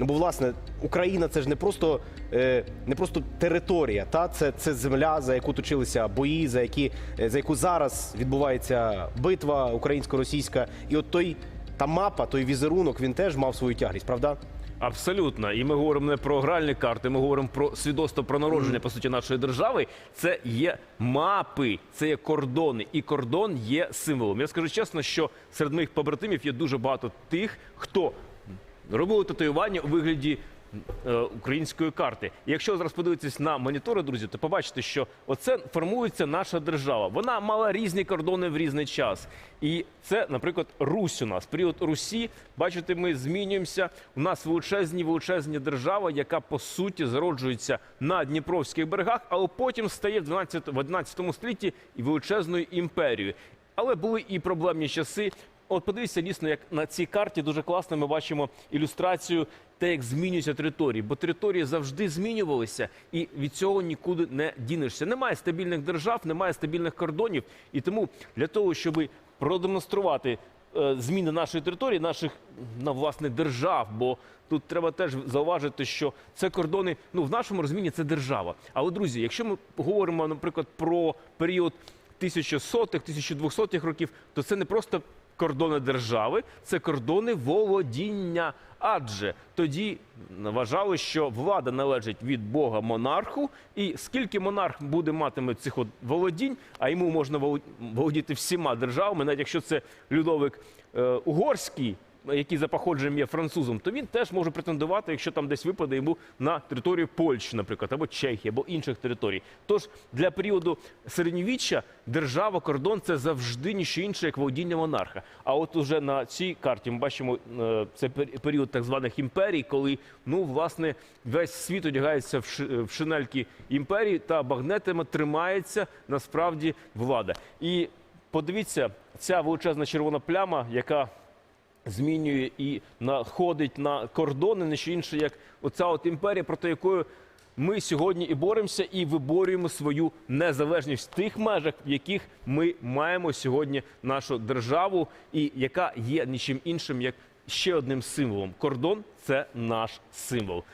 Ну бо власне Україна це ж не просто е, не просто територія, та це, це земля, за яку точилися бої, за які е, за яку зараз відбувається битва українсько-російська. І от той та мапа, той візерунок, він теж мав свою тяглість, правда? Абсолютно, і ми говоримо не про гральні карти, ми говоримо про свідоцтво про народження по суті нашої держави. Це є мапи, це є кордони, і кордон є символом. Я скажу чесно, що серед моїх побратимів є дуже багато тих, хто робили татуювання у вигляді. е, Української карти. І якщо зараз подивитись на монітори, друзі, то побачите, що оце формується наша держава. Вона мала різні кордони в різний час. І це, наприклад, Русь у нас. Період Русі, бачите, ми змінюємося. У нас величезні величезні держава, яка по суті зароджується на Дніпровських берегах, але потім стає в 12, в 11 столітті і величезною імперією. Але були і проблемні часи. От подивіться дійсно, як на цій карті дуже класно ми бачимо ілюстрацію те, як змінюються території, бо території завжди змінювалися, і від цього нікуди не дінешся. Немає стабільних держав, немає стабільних кордонів, і тому для того, щоб продемонструвати е, зміни нашої території, наших на власне держав, бо тут треба теж зауважити, що це кордони. Ну в нашому розумінні це держава. Але друзі, якщо ми говоримо, наприклад, про період 1100-х, 1200-х років, то це не просто кордони держави, це кордони володіння. Адже тоді вважали, що влада належить від Бога монарху, і скільки монарх буде матиме цих володінь, а йому можна воло- володіти всіма державами, навіть якщо це Людовик е, Угорський, який за походженням є французом, то він теж може претендувати, якщо там десь випаде йому на територію Польщі, наприклад, або Чехії, або інших територій. Тож для періоду середньовіччя держава, кордон це завжди ніщо інше, як володіння монарха. А от уже на цій карті ми бачимо е, це період так званих імперій, коли ну власне весь світ одягається в ши- в шинельки імперії та багнетами тримається насправді влада. І подивіться, ця величезна червона пляма, яка змінює і находить на кордони, не що інше, як оця от імперія, проти якої ми сьогодні і боремося, і виборюємо свою незалежність в тих межах, в яких ми маємо сьогодні нашу державу, і яка є нічим іншим, як ще одним символом. Кордон це наш символ.